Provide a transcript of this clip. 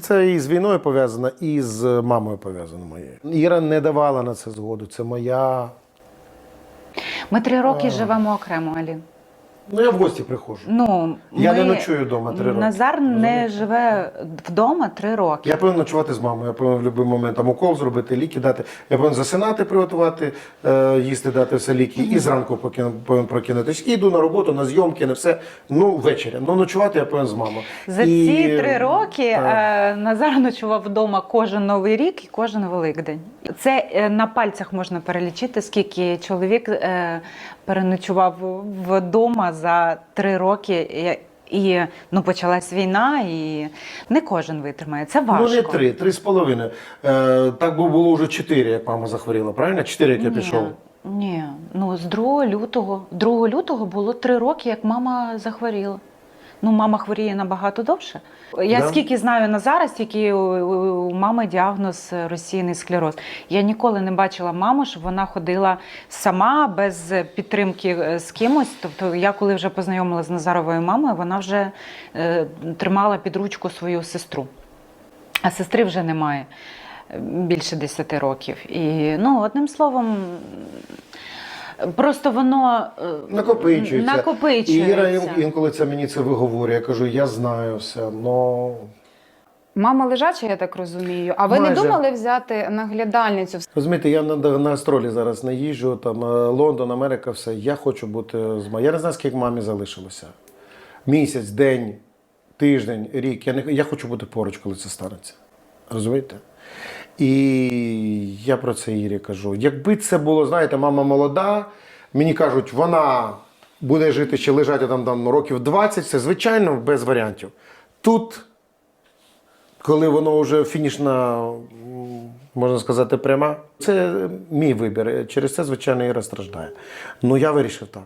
Це і з війною пов'язано, і з мамою пов'язано моєю. Іра не давала на це згоду. Це моя. Ми три роки живемо окремо, Алі. Ну, я в гості приходжу. Ну, Я ми... не ночую вдома три роки. Назар не живе вдома три роки. Я повинен ночувати з мамою, я повинен в будь-який момент там укол зробити, ліки дати. Я повинен засинати, приготувати, е, їсти, дати все ліки, і зранку покину- повинен прокинутися. І йду на роботу, на зйомки, на все. Ну, ввечері. Ну, ночувати я повинен з мамою. За І- ці три роки е, Назар ночував вдома кожен новий рік і кожен Великдень. Це е, на пальцях можна перелічити, скільки чоловік е, переночував вдома за три роки. І, ну, почалась війна, і не кожен витримає. Це важко. Ну, не три, три з половиною. Е, так би було вже чотири, як мама захворіла, правильно? Чотири, як я Ні, пішов. Ні, ну з 2 лютого. 2 лютого було три роки, як мама захворіла. Ну, мама хворіє набагато довше. Я Да. скільки знаю Назара, стільки у, у- мами діагноз розсіяний склероз. Я ніколи не бачила маму, щоб вона ходила сама без підтримки е, з кимось. Тобто, я коли вже познайомилася з Назаровою мамою, вона вже е, тримала під ручку свою сестру. А сестри вже немає е, більше 10 років. І ну, одним словом, просто воно е, Накопичується. накопичується. Іра інколи це мені це виговорює. Я кажу, я знаю все, но Мама лежача, я так розумію. А ви Майже. не думали взяти наглядальницю? Розумієте, я на, на гастролі зараз не їжджу, там е, Лондон, Америка, все. Я хочу бути з мамою. Я не знаю, скільки мамі залишилося. Місяць, день, тиждень, рік. Я, не, я хочу бути поруч, коли це станеться. Розумієте? І я про це Ірі кажу. Якби це було, знаєте, мама молода, мені кажуть, вона буде жити ще лежати там, там років 20, це звичайно без варіантів. Тут коли воно вже фінішна, можна сказати, пряма, це мій вибір. Через це, звичайно, Іра страждає. Ну я вирішив так.